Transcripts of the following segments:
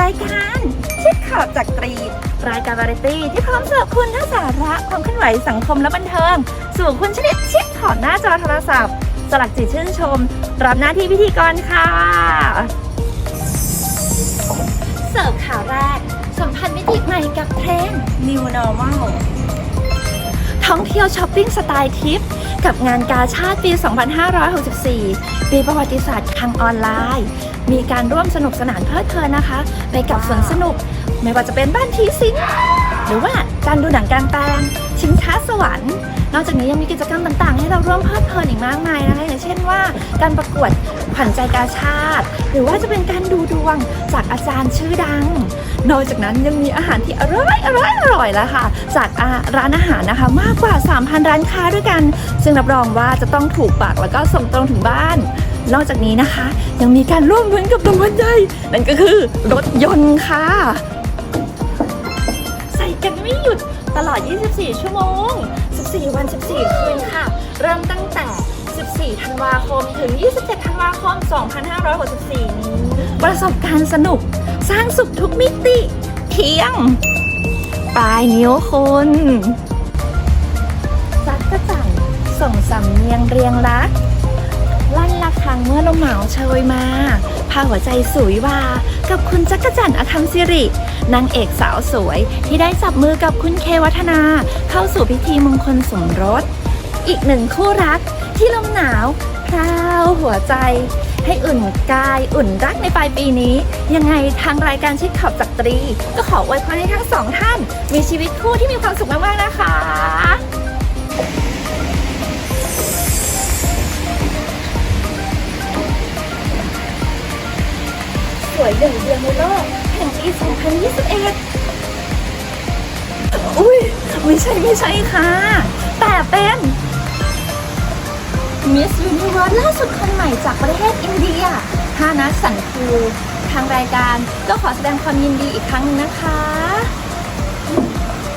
รายการชิดข่าวจากตรี รายการวาไรตี้ที่พร้อมเสิร์ฟคุณทั้งสาระความเคลื่อนไหวสังคมและบันเทิง สู่คุณชนิดชิดขอบหน้าจอโทรศัพท์ สลักจิตชื่นชม รับหน้าที่พิธีกรค่ะ เสิร์ฟข่าวแรกสัมพันธ์มิติใหม่กับเทรนด์ New Normal ท่องเที่ยวช้อปปิ้งสไตล์ทิป กับงานกาชาติปี 2564 ปีประวัติศาสตร์ทางออนไลน์ มีการร่วมสนุกสนานเพลิดเพลินนะคะ ไปกับสวนสนุก ไม่ว่าจะเป็นบ้านทีซิงหรือว่าการดูหนังกลางแปลงชิงช้าสวรรค์ นอกจากนี้ยังมีกิจกรรมต่างๆ ให้เราร่วมเพลิดเพลินอีกมากมายนะคะ อย่างเช่นว่า การประกวดขวัญใจกาชาติ หรือว่าจะเป็นการดูดวงจากอาจารย์ชื่อดัง นอกจากนั้นยังมีอาหารที่อร่อยอร่อยอร่อยแล้วค่ะ จากร้านอาหารนะคะ มากกว่า 3,000 ร้านค้าด้วยกัน ซึ่งรับรองว่าจะต้องถูกปากแล้วก็ส่งตรงถึงบ้านนอกจากนี้นะคะ ยังมีการร่วมลุ้นกับรางวัลใหญ่นั่นก็คือรถยนต์ค่ะ ใส่กันไม่หยุดตลอด 24 ชั่วโมง 14 วัน 14 คืนค่ะ เริ่มตั้งแต่ 14ธันวาคม ถึง 27 ธันวาคม 2564 นี้ ประสบการณ์สนุก สร้างสุขทุกมิติ เพียง ปลายนิ้วคุณจักกระจันส่งสำเนียงเรียงรัก ลั่นละครังเมื่อลมหนาวเชยมา พาหัวใจสวยวา กับคุณจักรจันทร์อธรรมสิริ นางเอกสาวสวยที่ได้จับมือกับคุณเควัฒนา เข้าสู่พิธีมงคลสมรส อีกหนึ่งคู่รัก ที่ลมหนาวพราวหัวใจ ให้อุ่นกายอุ่นรักในปลายปีนี้ ยังไงทางรายการชิดขอบจักตรี ก็ขออวยพรให้ทั้งสองท่าน มีชีวิตคู่ที่มีความสุขมากๆนะคะสวยหนึ่งเดียวในโลกแห่งปี2021 อุ้ยไม่ใช่ไม่ใช่ค่ะ แต่เป็น มิส s u นิเวิร์สล่าสุดคนใหม่จากประเทศอินเดียฮานะสันคูทางรายการก็ขอแสดงความยินดีอีกครั้งนึงนะคะ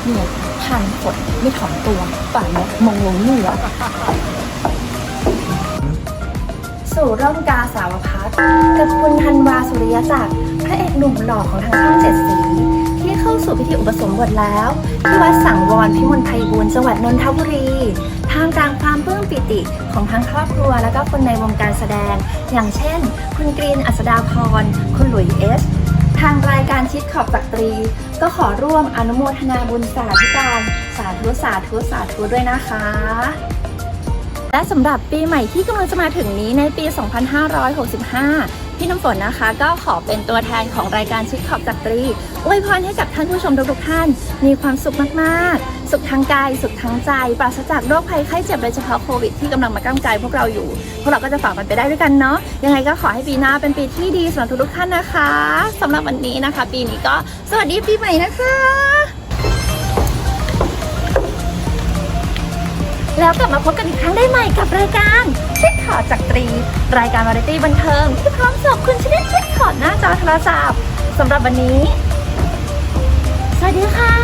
เนี่ยผ่านฝนไม่ถอมตัวป่านเนี้ยมองลงเหนือสู่ร่มกาสาวพัฒน์กับคุณธันวาสุริยจักรพระเอกหนุ่มหล่อของทางช่องเจ็ดสี ที่เข้าสู่พิธีอุปสมบทแล้ว ที่วัดสังวรพิมลไพบูลจังหวัดนนทบุรี ท่ามกลางความปลื้มปิติของทั้งครอบครัว และก็คนในวงการแสดง อย่างเช่น คุณกรีนอัศดาพร คุณหลุยเอส ทางรายการชิดขอบจักตรี ก็ขอร่วมอนุโมทนาบุญสาธุการสาธุสาธุสาธุด้วยนะคะและสำหรับปีใหม่ที่กำลังจะมาถึงนี้ในปี 2565 พี่น้ำฝนนะคะก็ขอเป็นตัวแทนของรายการชิดขอบจักรีอวยพรให้กับท่านผู้ชมทุกๆท่าน มีความสุขมากๆ สุขทางกาย สุขทางใจ ปราศจากโรคภัยไข้เจ็บโดยเฉพาะโควิดที่กำลังมากำกายพวกเราอยู่ พวกเราก็จะฝ่ามันไปได้ด้วยกันเนาะยังไงก็ขอให้ปีหน้าเป็นปีที่ดีสำหรับทุกๆท่านนะคะสำหรับวันนี้นะคะ ปีนี้ก็สวัสดีปีใหม่นะคะแล้วกลับมาพบกันอีกครั้งได้ใหม่กับรายการ จากตรี รายการวาไรตี้บันเทิงที่พร้อมสอบคุณชนิดเช็คขอดหน้าจอโทรศัพท์สำหรับวันนี้ สวัสดีค่ะ